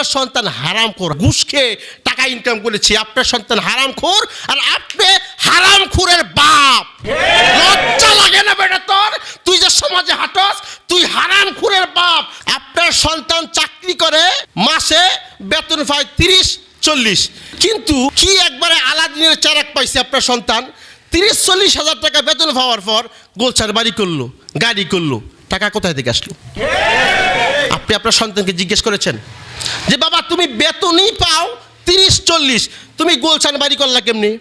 আপনার সন্তান হারাম খোর, ঘুষ খেয়ে টাকা ইনকাম করেছি, আপনার সন্তান হারাম খোর, আর আপনি হারাম খুরের বাপ। লজ্জা লাগে না বেটা তোর? তুই যে সমাজে হাঁটস, তুই হারাম খুরের বাপ। আপনার সন্তান চাকরি করে মাসে বেতন পায় তিরিশ, চল্লিশ। কিন্তু কি একবারে আলাদিনের চারাক পাইছে আপনার সন্তান? তিরিশ, চল্লিশ হাজার টাকা বেতন পাওয়ার পর গোলচার বাড়ি করল, গাড়ি করল, টাকা কোথায় থেকে আসলো? আপনি আপনার সন্তানকে জিজ্ঞেস করেছেন? যে বাবা, তুমি বেতনই পাও তিরিশ, চল্লিশ। তুমি গোলচান বাড়ি করলা কেমনি?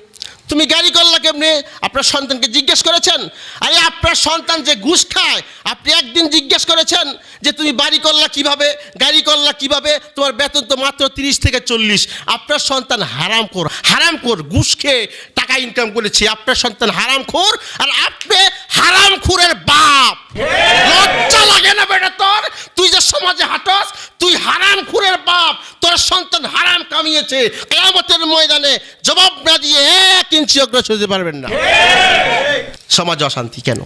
তুমি গাড়ি করলা কেমনি? আপনার সন্তানকে জিজ্ঞেস করেছেন? আরে, আপনার সন্তান যে ঘুষ খায়, আপনি একদিন জিজ্ঞেস করেছেন যে তুমি বাড়ি করলা কীভাবে, গাড়ি করলা কীভাবে? তোমার বেতন তো মাত্র তিরিশ থেকে চল্লিশ। আপনার সন্তান হারাম কর হারাম কর ঘুষ খেয়ে টাকা ইনকাম করেছে। আপনার সন্তান হারাম খোর আর আপনি হারাম খুরের বাপ। লজ্জা লাগে না বেটা তোর? তুই যে সমাজে হাঁটস তুই হারাম খুরের বাপ তোর সন্তান হারাম কামিয়েছে। কেয়ামতের ময়দানে জবাব না দিয়ে এক ইঞ্চি অগ্রসর হতে পারবেন না। সমাজে অশান্তি কেন?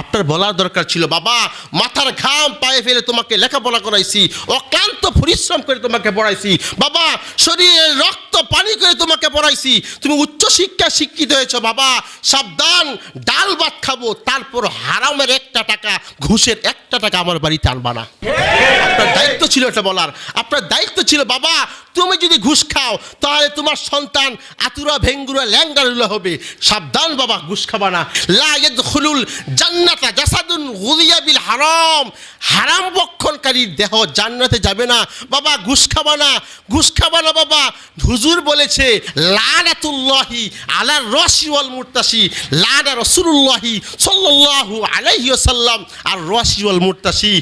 আপনার বলার দরকার ছিল, বাবা, মাথার ঘাম পায়ে ফেলে তোমাকে লেখাপড়া করাইছি, অক্লান্ত পরিশ্রম করে তোমাকে পড়াইছি। বাবা শরীরের রক্ত, পানি করে তোমাকে পড়াইছি। তুমি উচ্চ শিক্ষা শিক্ষিত হয়েছো, বাবা, সাবধান, ডাল ভাত খাব, তারপর হারামের একটা টাকা, ঘুষের একটা টাকা আমার বাড়িতে আনবা না। আপনার দায়িত্ব ছিল এটা বলার। আপনার দায়িত্ব ছিল, বাবা, তুমি যদি ঘুষ খাও, তাহলে তোমার সন্তান আতুরা ভেঙ্গুরা ল্যাঙ্গারুলা হবে। সাবধান, বাবা, ঘুষ খাবা না। লা ইয়াদখুলুল জান্নাতা জাসাদুন গুলিয়া বিল হারাম। হারাম বক্ষণকারীর দেহ জান্নাতে যাবে না। বাবা, ঘুষ খাবা না, ঘুষ খাবা না, বাবা। হুজুর বলেছে, লানাতুল্লাহি আলা রসি ওয়াল মুরতাসি লানা রাসূলুল্লাহি সাল্লাল্লাহু আলাইহি ওয়াসাল্লাম আর রসি ওয়াল মুরতাসি